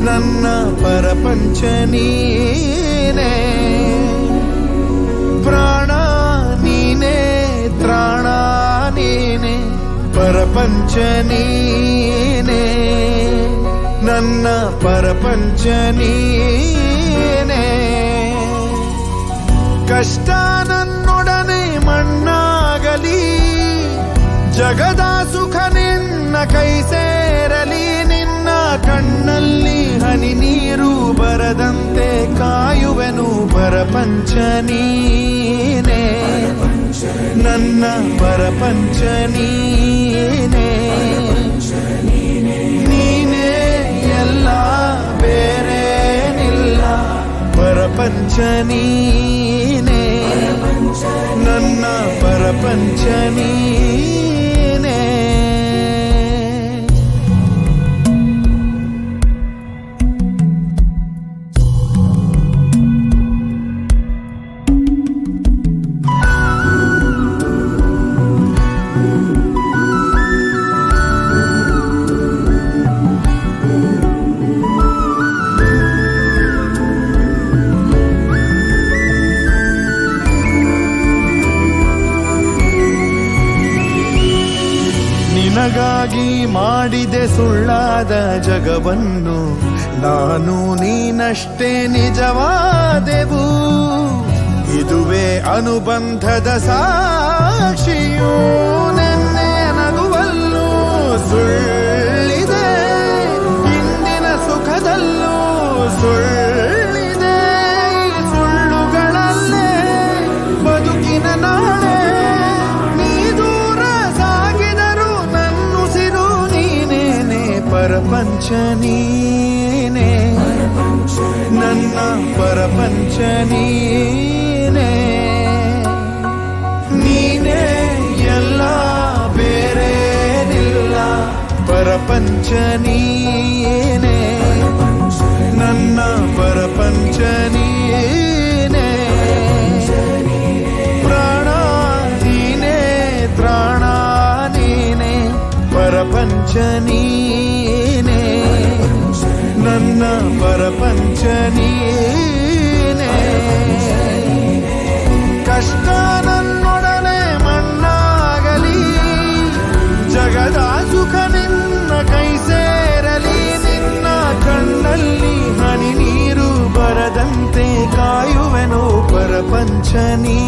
ನನ್ನ ಪರಪಂಚ ನೀನೇ. ಪ್ರಾಣ ನೀನೇ, ತ್ರಾಣ ನೀನೆ, ಪರಪಂಚ ನೀನೇ. ನನ್ನ ಪರಪಂಚ ನೀನೇ. ಕಷ್ಟ ನನ್ನೊಡನೆ ಮಣ್ಣಾಗಲಿ ಜಗದ ಸುಖ ನಿನ್ನ ಕೈ ನೀರು ಬರದಂತೆ ಕಾಯುವೆನು ಪರಪಂಚ ನೀನೇ ನನ್ನ ಪರಪಂಚ ನೀನೇ ನೀನೇ ಎಲ್ಲ ಬೇರೇನಿಲ್ಲ ಪರಪಂಚ ನೀನೇ ನನ್ನ ಪರಪಂಚ ನಿನಗಾಗಿ ಮಾಡಿದೆ ಸುಳ್ಳಾದ ಜಗವನ್ನು ನಾನು ನೀನಷ್ಟೇ ನಿಜವಾದೆವು. ಇದುವೇ ಅನುಬಂಧದ ಸಾಕ್ಷಿಯೂ ನೀನೇ. ನನ್ನ ಪರಪಂಚ ನೀನೇ. ನೀನೇ ಎಲ್ಲ ಬೇರೇನಿಲ್ಲ. ಪರಪಂಚ ನೀನೇ. ನನ್ನ ಪರಪಂಚ ನೀನೇ. ಪ್ರಾಣ ನೀನೇ, ತ್ರಾಣ ನೀನೇ. ಪರಪಂಚ ಪರಪಂಚ ನೀನೇ. ಕಷ್ಟ ನನ್ನೊಡನೆ ಮಣ್ಣಾಗಲಿ ಜಗದ ಸುಖ ನಿನ್ನ ಕೈ ಸೇರಲಿ, ನಿನ್ನ ಕಣ್ಣಲ್ಲಿ ಹನಿ ನೀರು ಬರದಂತೆ ಕಾಯುವೆನು ಪರಪಂಚ ನೀ